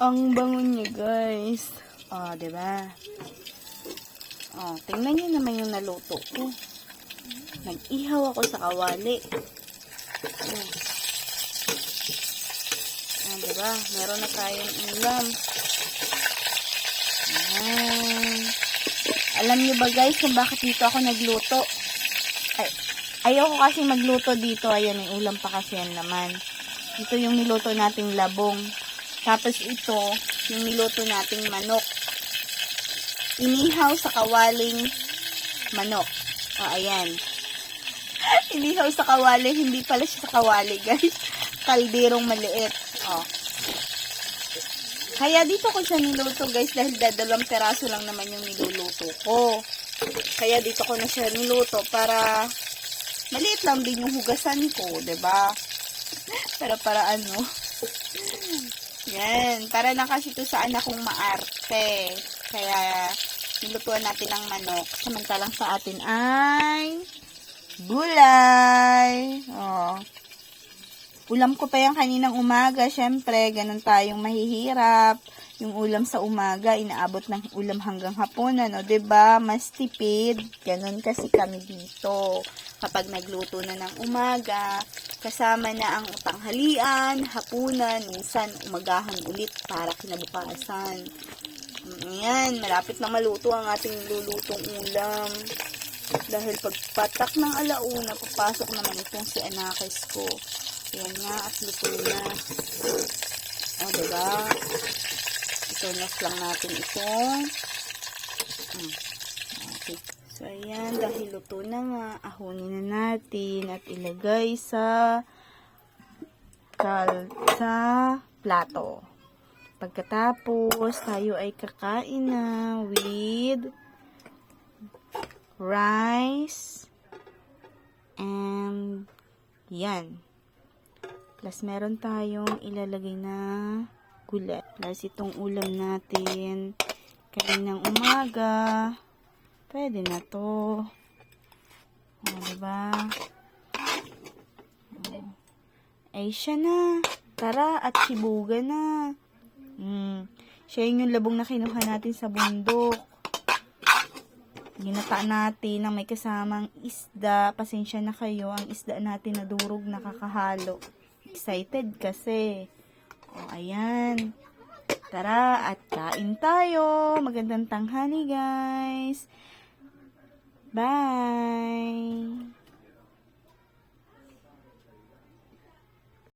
Ang bango niya, guys. Oh, di ba? Oh, tingnan niyo naman yung naluto ko. Nag-ihaw ako sa kawali. Oh. Ah, di ba? Meron na tayong ulam. Ayan. Alam niyo ba guys kung bakit dito ako nagluto? Ay, ayoko kasi magluto dito. Ayan, may ulam pa kasi yan naman. Ito yung niluto nating labong. Tapos ito, yung niluto nating manok. Inihaw sa kawaling manok. O, ayan. Inihaw sa kawaling, hindi pala siya sa kawali, guys. Kalderong maliit. O. Kaya dito ko siya niluto, guys, dahil dadalawang peraso lang naman yung niluluto ko. Kaya dito ko na siya niluto para maliit lang din yung hugasan ko, ba? Pero para ano? Yan, para na kasi to sa anak kong maarte. Kaya nilutuan natin ng manok. Samantalang sa atin ay gulay. Oh. Ulam ko pa yan kaninang umaga. Siyempre, ganun tayong mahihirap. Yung ulam sa umaga, inaabot ng ulam hanggang hapon. Ano, 'di ba Mas tipid. Ganun kasi kami dito. Kapag nagluto na ng umaga, kasama na ang tanghalian, hapunan, minsan umagahan ulit para kinabukasan. Ayan, malapit na maluto ang ating lulutong ulam. Dahil pagpatak ng alauna, papasok naman itong si anakis ko. Ayan nga, at luto na. O, diba? Itunas lang natin itong. Hmm. So, ayan, dahil luto na nga, ahunin na natin at ilagay sa kal sa plato. Pagkatapos, tayo ay kakain na with rice and yan. Plus, meron tayong ilalagay na gulay. Plus, itong ulam natin kaninang umaga. Pwede na to. O, diba? O. Ay, siya na. Tara, at sibuga na. Mm. Siya yun yung labong na kinuha natin sa bundok. Ginata natin na may kasamang isda. Pasensya na kayo. Ang isda natin na durog nakakahalo. Excited kasi. O, ayan. Tara, at kain tayo. Magandang tanghali, guys. Bye!